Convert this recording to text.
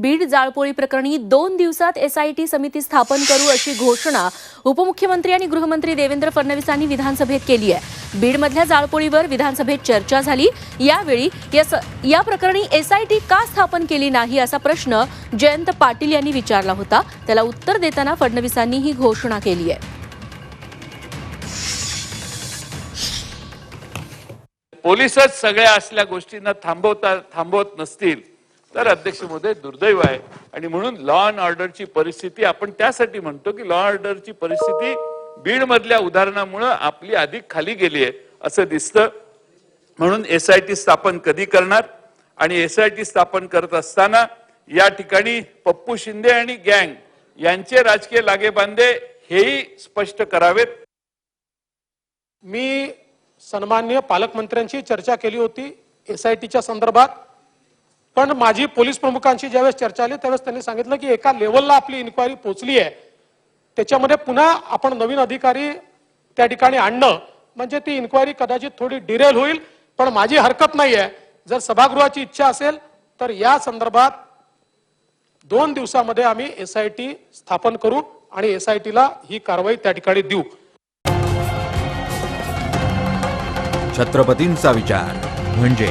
बीड जाळपोळी प्रकरणी दोन दिवसात एसआयटी समिती स्थापन करू अशी घोषणा उपमुख्यमंत्री आणि गृहमंत्री देवेंद्र फडणवीसांनी विधानसभेत केली आहे. बीडमधल्या जाळपोळीवर विधानसभेत चर्चा झाली. यावेळी या या प्रकरणी एसआयटी का स्थापन केली नाही असा प्रश्न जयंत पाटील यांनी विचारला होता. त्याला उत्तर देताना फडणवीसांनी ही घोषणा केली आहे. पोलिसच सगळ्या असल्या गोष्टींना थांबवता थांबवत नसतील. तर अध्यक्ष मोदय दुर्दैव आहे. आणि म्हणून लॉ अँड ऑर्डरची परिस्थिती आपण त्यासाठी म्हणतो की लॉ ऑर्डरची परिस्थिती बीड मधल्या उदाहरणामुळं आपली अधिक खाली गेली आहे असं दिसतं. म्हणून एसआयटी स्थापन कधी करणार? आणि एसआयटी स्थापन करत असताना या ठिकाणी पप्पू शिंदे आणि गँग यांचे राजकीय लागेबांधे हेही स्पष्ट करावेत. मी सन्मान्य पालकमंत्र्यांशी चर्चा केली होती एस आय टीच्या संदर्भात. पण माझी पोलीस प्रमुखांशी ज्यावेळेस चर्चा आली त्यावेळेस त्यांनी सांगितलं की एका लेवलला आपली इन्क्वायरी पोहोचली आहे. त्याच्यामध्ये पुन्हा आपण नवीन अधिकारी त्या ठिकाणी आणणं म्हणजे ती इन्क्वायरी कदाचित थोडी डिरेल होईल पण माझी हरकत नाही आहे जर सभागृहाची इच्छा असेल तर या संदर्भात दोन दिवसामध्ये आम्ही एस आय टी स्थापन करू आणि एस आय टीला ही कारवाई त्या ठिकाणी देऊ. छत्रपतींचा विचार म्हणजे